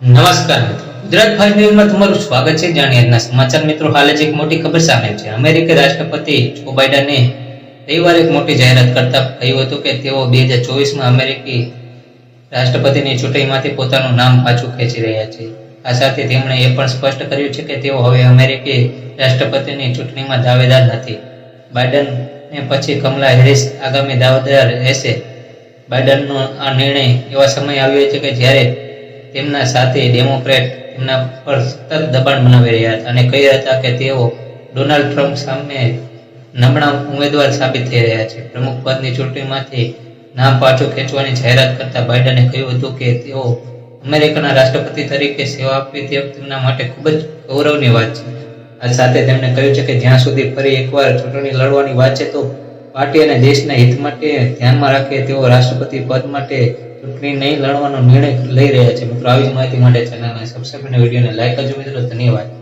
નમસ્કાર મિત્રો. ગુજરાત ફાસ્ટ ન્યૂઝમાં તમારું સ્વાગત છે. જાણીએ આજના સમાચાર મિત્રો. હાલ જ એક મોટી ખબર સામે છે. અમેરિકી રાષ્ટ્રપતિ જો બાઇડને રવિવારે એક મોટી જાહેરાત કરતા કહ્યું હતું કે તેઓ બે હજાર ચોવીસમાં અમેરિકી રાષ્ટ્રપતિની ચૂંટણીમાંથી પોતાનું નામ પાછું ખેંચી રહ્યા છે. આ સાથે તેમણે એ પણ સ્પષ્ટ કર્યું છે કે તેઓ હવે અમેરિકી રાષ્ટ્રપતિની ચૂંટણીમાં દાવેદાર નથી. બાઇડનને પછી કમલા હેરિસ આગામી દાવેદાર રહેશે. બાઇડનનો આ નિર્ણય એવા સમય આવ્યો છે કે જ્યારે તેમના સાથે ડેમોક્રેટ તેમના પર સતત દબાણ બનાવી રહ્યા હતા અને કહી રહ્યા હતા કે તેઓ ડોનાલ્ડ ટ્રમ્પ સામે નબળા ઉમેદવાર સાબિત થઈ રહ્યા છે. પ્રમુખ પદની ચૂંટણીમાંથી નામ પાછું ખેંચવાની જાહેરાત કરતા બાઇડને કહ્યું હતું કે તેઓ અમેરિકાના રાષ્ટ્રપતિ તરીકે સેવા આપવી તે તેમના માટે ખૂબ જ ગૌરવની વાત છે. આ સાથે તેમણે કહ્યું છે કે જ્યાં સુધી ફરી એકવાર ચૂંટણી લડવાની વાત છે, તો પાર્ટી અને દેશના હિત માટે ધ્યાનમાં રાખે તેઓ રાષ્ટ્રપતિ પદ માટે ચૂંટણી નહીં લડવાનો નિર્ણય લઈ રહ્યા છે. મિત્રો, આવી માહિતી માટે ચેનલને સબસ્ક્રાઈબ અને વિડીયોને લાઈક કરજો મિત્રો. ધન્યવાદ.